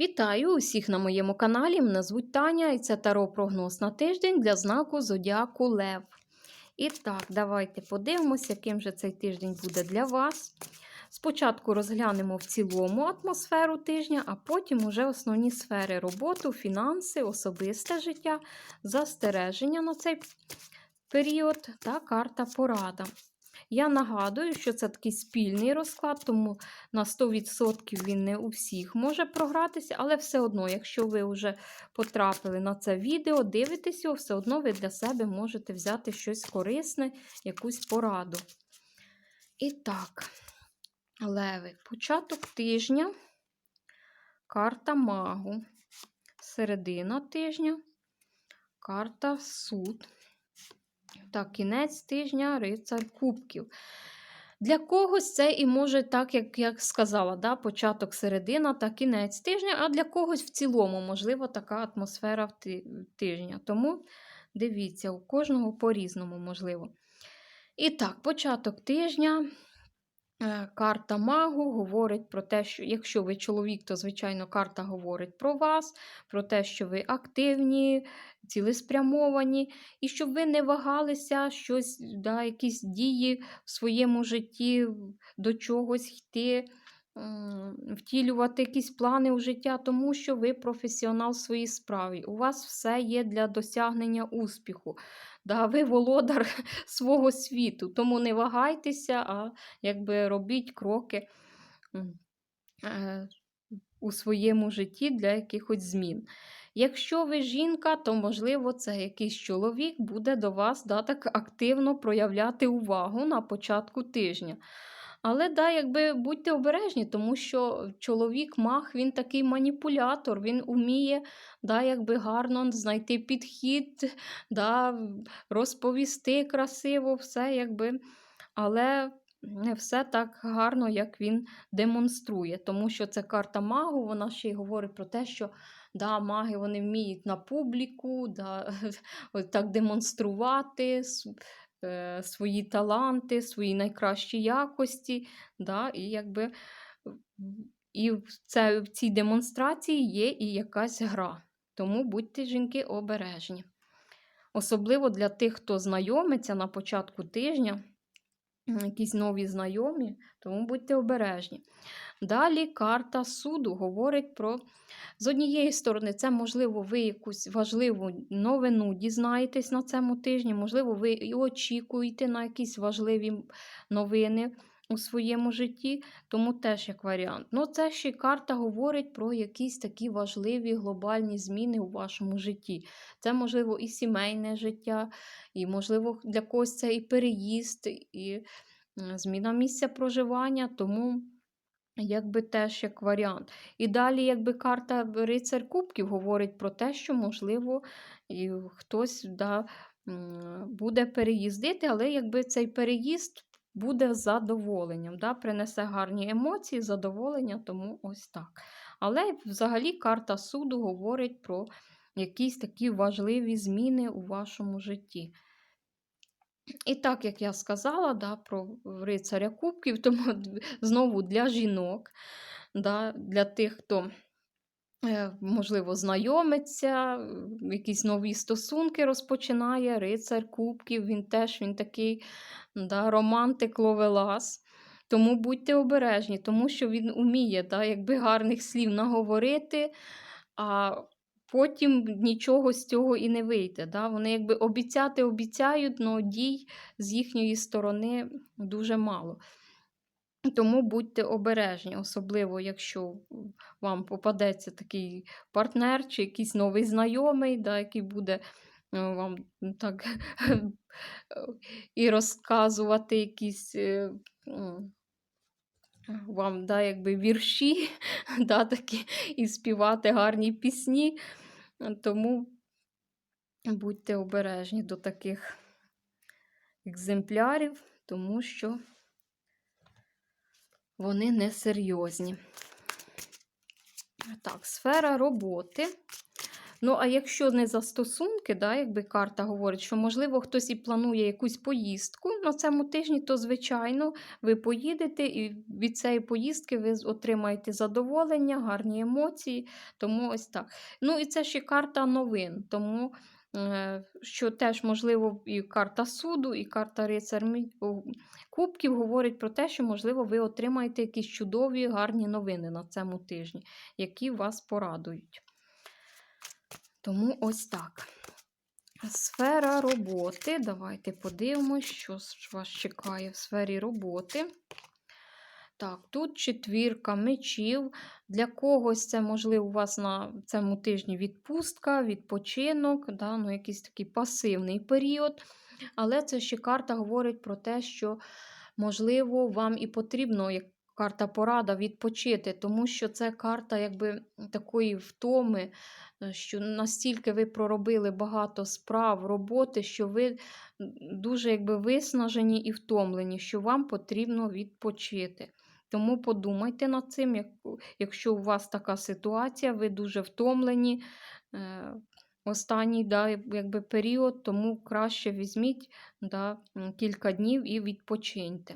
Вітаю усіх на моєму каналі. Мене звуть Таня і це таро прогноз на тиждень для знаку Зодіаку Лев. І так, давайте подивимося, яким же цей тиждень буде для вас. Спочатку розглянемо в цілому атмосферу тижня, а потім уже основні сфери роботи, фінанси, особисте життя, застереження на цей період та карта порада. Я нагадую, що це такий спільний розклад, тому на 100% він не у всіх може програтися, але все одно, якщо ви вже потрапили на це відео, дивитесь його, все одно ви для себе можете взяти щось корисне, якусь пораду. І так, леви, початок тижня, карта магу, середина тижня, карта суд. Так, кінець тижня, рицар кубків. Для когось це і може, так, як я сказала, да, початок середина та кінець тижня, а для когось в цілому, можливо, така атмосфера в тижня. Тому дивіться, у кожного по-різному можливо. І так, початок тижня. Е, Карта магу говорить про те, що якщо ви чоловік, то, звичайно, карта говорить про вас, про те, що ви активні, цілеспрямовані, і щоб ви не вагалися щось, да, якісь дії в своєму житті до чогось йти, втілювати якісь плани у життя, тому що ви професіонал в своїй справі. У вас все є для досягнення успіху. Да, ви володар свого світу, тому не вагайтеся, а якби робіть кроки е, у своєму житті для якихось змін. Якщо ви жінка, то, можливо, це якийсь чоловік буде до вас да, так активно проявляти увагу на початку тижня. Але да, якби будьте обережні, тому що чоловік мах, він такий маніпулятор, він уміє да, якби гарно знайти підхід, да, розповісти красиво все, якби. але не все так гарно, як він демонструє. Тому що це карта магу, вона ще й говорить про те, що да, маги вони вміють на публіку да, так демонструвати е, свої таланти, свої найкращі якості. Да, і якби і в, це, в цій демонстрації є і якась гра. Тому будьте жінки обережні. Особливо для тих, хто знайомиться на початку тижня, якісь нові знайомі, тому будьте обережні. Далі карта суду говорить про, з однієї сторони, це, можливо, ви якусь важливу новину дізнаєтесь на цьому тижні, можливо, ви і очікуєте на якісь важливі новини у своєму житті, тому теж як варіант. Ну, це ще й карта говорить про якісь такі важливі глобальні зміни у вашому житті. Це, можливо, і сімейне життя, і, можливо, для когось це і переїзд, і зміна місця проживання, тому якби теж як варіант. І далі, якби карта рицар кубків говорить про те, що, можливо, і хтось да, буде переїздити, але якби цей переїзд буде задоволенням, да, принесе гарні емоції, задоволення, тому ось так. Але взагалі карта суду говорить про якісь такі важливі зміни у вашому житті. І так, як я сказала, да, про рицаря кубків, тому знову для жінок, да, для тих, хто, можливо, знайомиться, е, якісь нові стосунки розпочинає, рицар кубків, він теж він такий да, романтик ловелас. Тому будьте обережні, тому що він уміє да, якби гарних слів наговорити, а потім нічого з цього і не вийде. Да? Вони якби обіцяти обіцяють, але дій з їхньої сторони дуже мало. Тому будьте обережні, особливо, якщо вам попадеться такий партнер чи якийсь новий знайомий, да, який буде е, вам так і розказувати якісь. е, Вам да, якби вірші, да, такі, і співати гарні пісні. Тому будьте обережні до таких екземплярів, тому що вони несерйозні. Так, сфера роботи. Ну, а якщо не за стосунки, да, якби карта говорить, що, можливо, хтось і планує якусь поїздку на цьому тижні, то, звичайно, ви поїдете, і від цієї поїздки ви отримаєте задоволення, гарні емоції. Тому ось так. Ну, і це ще карта новин. Тому що теж, можливо, і карта суду, і карта рицар кубків говорить про те, що, можливо, ви отримаєте якісь чудові, гарні новини на цьому тижні, які вас порадують. Тому ось так. Сфера роботи. Давайте подивимось, що вас чекає в сфері роботи. Так, тут четвірка мечів. Для когось це, можливо, у вас на цьому тижні відпустка, відпочинок, да, ну, якийсь такий пасивний період. Але це ще карта говорить про те, що, можливо, вам і потрібно, як карта порада, відпочити, тому що це карта якби такої втоми, що настільки ви проробили багато справ, роботи, що ви дуже якби виснажені і втомлені, що вам потрібно відпочити. Тому подумайте над цим, якщо у вас така ситуація, ви дуже втомлені. Е, Останній да, якби, період, тому краще візьміть да, кілька днів і відпочиньте.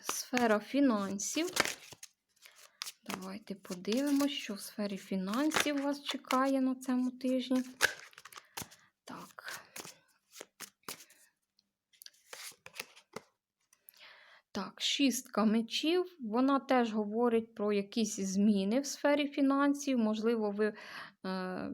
Сфера фінансів. Давайте подивимось, що в сфері фінансів вас чекає на цьому тижні. Так. Так, шістка мечів. Вона теж говорить про якісь зміни в сфері фінансів. Можливо, ви е,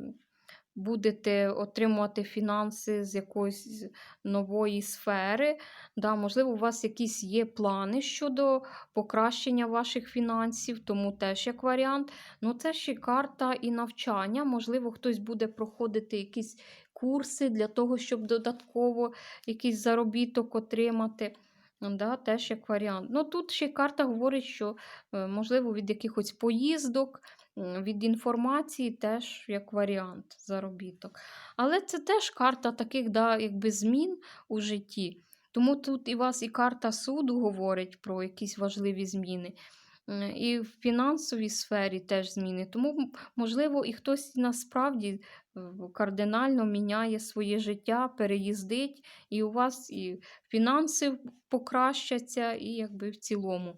будете отримувати фінанси з якоїсь нової сфери. Да, можливо, у вас якісь є плани щодо покращення ваших фінансів, тому теж як варіант. Ну, це ще карта і навчання. Можливо, хтось буде проходити якісь курси для того, щоб додатково якийсь заробіток отримати. Да, теж як варіант. Ну, тут ще карта говорить, що, е, можливо, від якихось поїздок, від інформації теж як варіант заробіток. Але це теж карта таких да, якби змін у житті. Тому тут і вас і карта суду говорить про якісь важливі зміни. І в фінансовій сфері теж зміни. Тому, можливо, і хтось насправді кардинально міняє своє життя, переїздить, і у вас і фінанси покращаться, і якби в цілому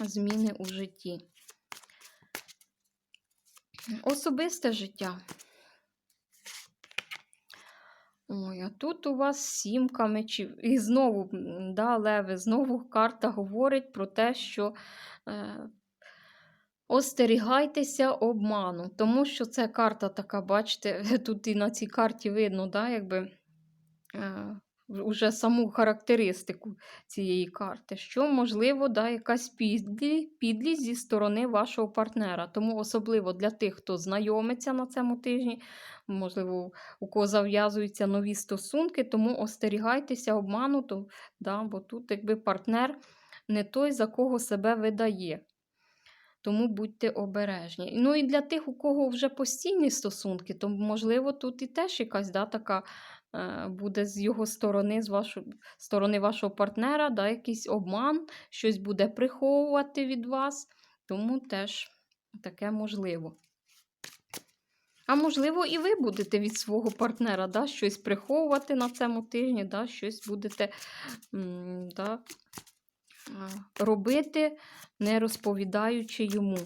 зміни у житті. Особисте життя. Ой, а тут у вас сімка мечів. І знову, да, леви, знову карта говорить про те, що е, остерігайтеся обману. Тому що це карта така, бачите, тут і на цій карті видно, да, якби. Е, Уже саму характеристику цієї карти, що, можливо, да, якась підлі, підлість зі сторони вашого партнера. Тому особливо для тих, хто знайомиться на цьому тижні, можливо, у кого зав'язуються нові стосунки, тому остерігайтеся обману, то, да, бо тут якби партнер не той, за кого себе видає. Тому будьте обережні. Ну і для тих, у кого вже постійні стосунки, то, можливо, тут і теж якась да, така е, буде з його сторони, з вашої сторони вашого партнера, да, якийсь обман, щось буде приховувати від вас. Тому теж таке можливо. А можливо, і ви будете від свого партнера да, щось приховувати на цьому тижні, да, щось будете да, робити, не розповідаючи йому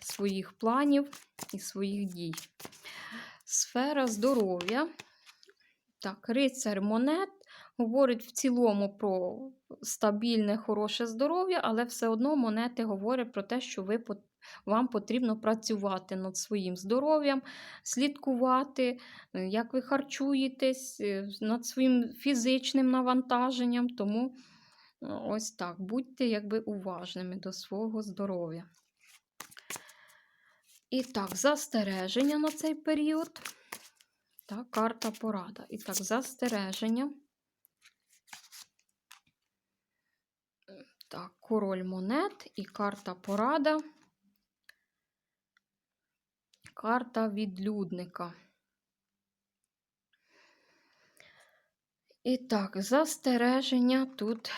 своїх планів і своїх дій. Сфера здоров'я. Так, рицар монет говорить в цілому про стабільне, хороше здоров'я, але все одно монети говорять про те, що ви, вам потрібно працювати над своїм здоров'ям, слідкувати, е, як ви харчуєтесь, е, над своїм фізичним навантаженням. Тому е, ось так, будьте якби уважними до свого здоров'я. І так, застереження на цей період. Так, карта порада. І так, застереження. Так, король монет і карта порада. Карта відлюдника. І так, застереження тут,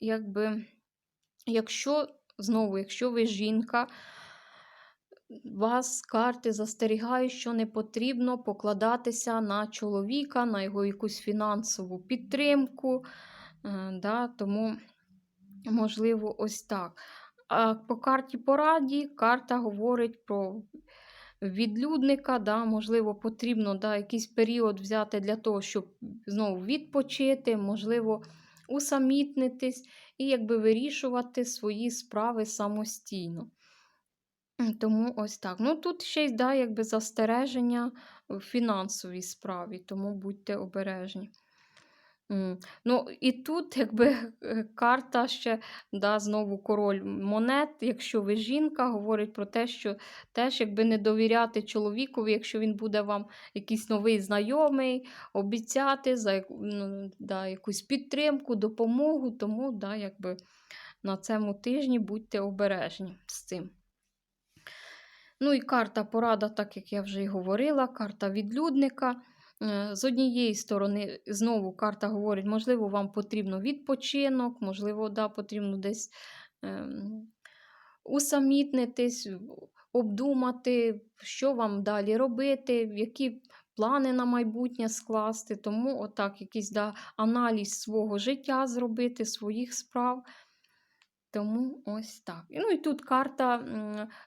якби, якщо, знову, якщо ви жінка, вас карти застерігають, що не потрібно покладатися на чоловіка, на його якусь фінансову підтримку. Е, да, тому, можливо, ось так. А по карті пораді карта говорить про відлюдника, да, можливо, потрібно да, якийсь період взяти для того, щоб знову відпочити, можливо, усамітнитись і якби вирішувати свої справи самостійно. Тому ось так. Ну тут ще й да, якби застереження в фінансовій справі, тому будьте обережні. М, Ну, і тут, якби е, карта ще да, знову король монет, якщо ви жінка, говорить про те, що теж якби не довіряти чоловікові, якщо він буде вам якийсь новий знайомий, обіцяти за ну, да, якусь підтримку, допомогу, тому да, якби на цьому тижні будьте обережні з цим. Ну і карта порада, так як я вже й говорила, карта відлюдника. Е, З однієї сторони, знову карта говорить, можливо, вам потрібно відпочинок, можливо, да, потрібно десь ем, усамітнитись, обдумати, що вам далі робити, які плани на майбутнє скласти. Тому, отак, якийсь да, аналіз свого життя зробити, своїх справ. Тому ось так. Ну і тут карта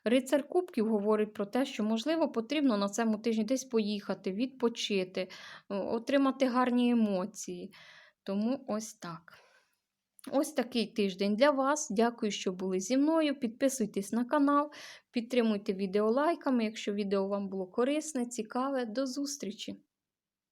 Рицар Кубків говорить про те, що, можливо, потрібно на цьому тижні десь поїхати, відпочити, отримати гарні емоції. Тому ось так. Ось такий тиждень для вас. Дякую, що були зі мною. Підписуйтесь на канал, підтримуйте відео лайками, якщо відео вам було корисне, цікаве. До зустрічі!